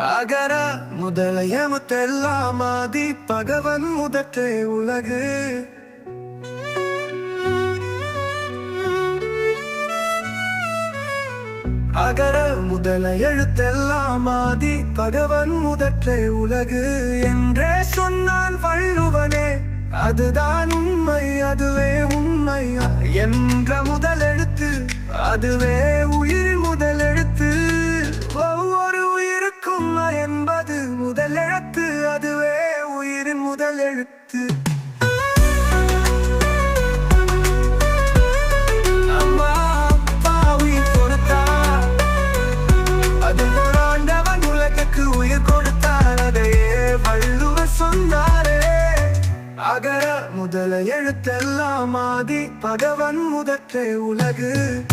அகர முதலைய முத்தெல்லாம் ஆதி பகவன் முதற்றே உலகு. அகர முதல எழுத்தெல்லாம் ஆதி பகவன் முதற்றே உலகு என்றே சொன்னான் வள்ளுவனே. அதுதான் உண்மை அதுவே உண்மை என்ற முதல் எழுத்து அதுவே முதல் எழுத்து அதுவே உயிரின் முதல் எழுத்து. அகர முதல எழுத்தெல்லாம் ஆதி பகவன் முதற்றே உலகு.